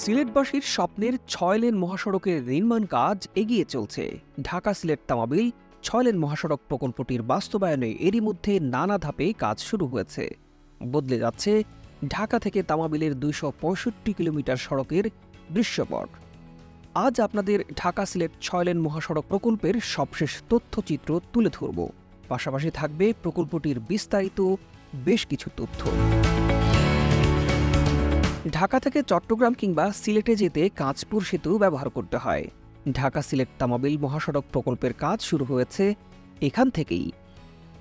সিলেটবাসীর স্বপ্নের ছয় লেন মহাসড়কের নির্মাণ কাজ এগিয়ে চলছে। ঢাকা সিলেট তামাবিল ছয় লেন মহাসড়ক প্রকল্পটির বাস্তবায়নে এরই মধ্যে নানা ধাপে কাজ শুরু হয়েছে। বদলে যাচ্ছে ঢাকা থেকে তামাবিলের দুইশো পঁয়ষট্টি কিলোমিটার সড়কের দৃশ্যপট। আজ আপনাদের ঢাকা সিলেট ছয় লেন মহাসড়ক প্রকল্পের সবশেষ তথ্যচিত্র তুলে ধরব। পাশাপাশি থাকবে প্রকল্পটির বিস্তারিত বেশ কিছু তথ্য। ঢাকা থেকে চট্টগ্রাম কিংবা সিলেটে যেতে কাঁচপুর সেতু ব্যবহার করতে হয়। ঢাকা সিলেট তামাবিল মহাসড়ক প্রকল্পের কাজ শুরু হয়েছে এখান থেকেই।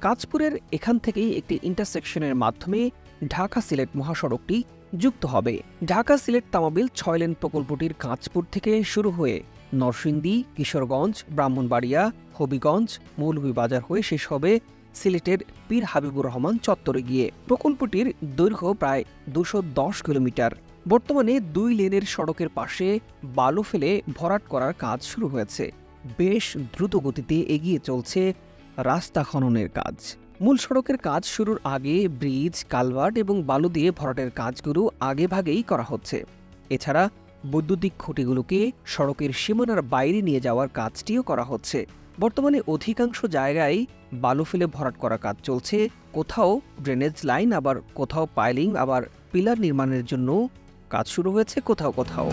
কাঁচপুরের এখান থেকেই একটি ইন্টারসেকশনের মাধ্যমে ঢাকা সিলেট মহাসড়কটি যুক্ত হবে। ঢাকা সিলেট তামাবিল ছয় লেন প্রকল্পটির কাঁচপুর থেকে শুরু হয়ে নরসিংদী, কিশোরগঞ্জ, ব্রাহ্মণবাড়িয়া, হবিগঞ্জ, মৌলভীবাজার হয়ে শেষ হবে সিলেটের পীর হাবিবুর রহমান চত্বরে গিয়ে। প্রকল্পটির দৈর্ঘ্য প্রায় দুশো কিলোমিটার। বর্তমানে দুই লেনের সড়কের পাশে বালু ফেলে ভরাট করার কাজ শুরু হয়েছে। বেশ দ্রুত গতিতে এগিয়ে চলছে রাস্তা খননের কাজ। মূল সড়কের কাজ শুরুর আগে ব্রিজ, কালভার্ট এবং বালু দিয়ে ভরাটের কাজগুলো আগেভাগেই করা হচ্ছে। এছাড়া বৈদ্যুতিক খুঁটিগুলোকে সড়কের সীমানার বাইরে নিয়ে যাওয়ার কাজটিও করা হচ্ছে। বর্তমানে অধিকাংশ জায়গায় বালু ফেলে ভরাট করা কাজ চলছে। কোথাও ড্রেনেজ লাইন আবার কোথাও পাইলিং আবার পিলার নির্মাণের জন্য কাজ শুরু হয়েছে, কোথাও কোথাও।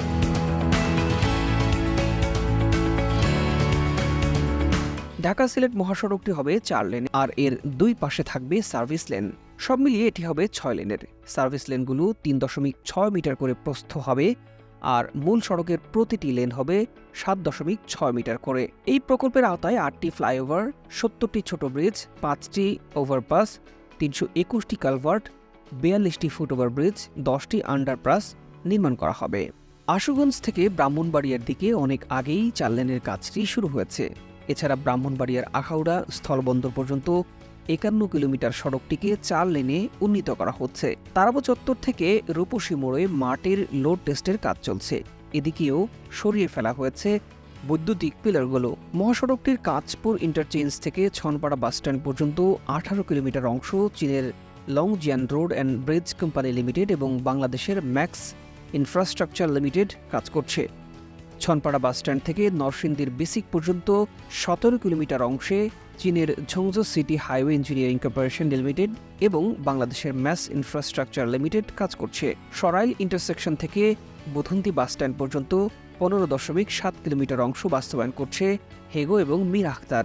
ঢাকা সিলেট মহাসড়কটি হবে চার লেন, আর এর দুই পাশে থাকবে সার্ভিস লেন সব মিলিয়ে এটি হবে ছয় লেনের। সার্ভিস লেনগুলো তিন দশমিক ছয় মিটার করে প্রস্থ হবে। আর মূল সড়কের প্রতিটি লেন হবে সাত দশমিক ছয় মিটার করে। এই প্রকল্পের আওতায় আটটি ফ্লাইওভার, সত্তরটি ছোট ব্রিজ, পাঁচটি ওভারপাস, তিনশো একুশটি কালভার্ট, বিয়াল্লিশটি ফুটওভার ব্রিজ, দশটি আন্ডারপাস নির্মাণ করা হবে। আশুগঞ্জ থেকে ব্রাহ্মণবাড়িয়ার দিকে অনেক আগেই চার লেনের কাজটি শুরু হয়েছে। এছাড়া ব্রাহ্মণবাড়িয়ার আখাউড়া স্থলবন্দর পর্যন্ত একান্ন কিলোমিটার সড়কটিকে চার লেনে উন্নীত করা হচ্ছে। তারাবো চত্বর থেকে রূপসী মোড়ে মাটির লোড টেস্টের কাজ চলছে। এদিকেও সরিয়ে ফেলা হয়েছে বৈদ্যুতিক পিলারগুলো। মহাসড়কটির কাঁচপুর ইন্টারচেঞ্জ থেকে ছনপাড়া বাসস্ট্যান্ড পর্যন্ত আঠারো কিলোমিটার অংশ চীনের Long Longjian road and bridge company limited এবং বাংলাদেশের ম্যাক্স ইনফ্রাস্ট্রাকচার লিমিটেড কাজ করছে। ছনপাড়া বাসস্ট্যান্ড থেকে নরসিংদীর বেসিক পর্যন্ত সতেরো কিলোমিটার অংশে চীনের Zhongzhou city highway engineering corporation limited এবং বাংলাদেশের ম্যাস ইনফ্রাস্ট্রাকচার লিমিটেড কাজ করছে। সরাইল ইন্টারসেকশন থেকে বধন্তি বাসস্ট্যান্ড পর্যন্ত পনেরো দশমিক সাত কিলোমিটার অংশ বাস্তবায়ন করছে হেগো এবং মীর আখতার।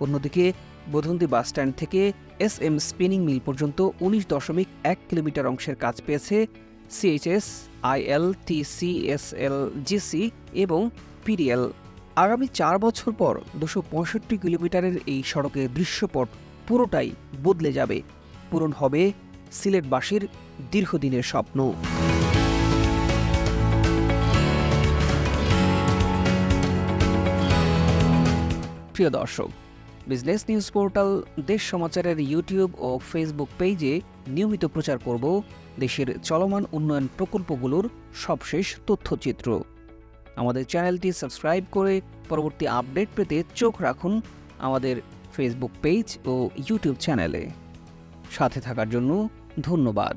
অন্যদিকে বধন্তি বাসস্ট্যান্ড থেকে এস এম স্পিনিং মিল পর্যন্ত উনিশ দশমিক এক কিলোমিটার অংশের কাজ পেয়েছে সিএইচএস আইএল টিসিএসএল জিসি এবং পিডিএল। আগামী চার বছর পর দুশো পঁয়ষট্টি কিলোমিটারের এই সড়কের দৃশ্যপট পুরোটাই বদলে যাবে। পূরণ হবে সিলেটবাসীর দীর্ঘদিনের স্বপ্ন। প্রিয় দর্শক বিজনেস নিউজ পোর্টাল, দেশ সমাচারের ইউটিউব ও ফেসবুক পেজে নিয়মিত প্রচার করব দেশের চলমান উন্নয়ন প্রকল্পগুলোর সবশেষ তথ্যচিত্র। আমাদের চ্যানেলটি সাবস্ক্রাইব করে পরবর্তী আপডেট পেতে চোখ রাখুন আমাদের ফেসবুক পেজ ও ইউটিউব চ্যানেলে। সাথে থাকার জন্য ধন্যবাদ।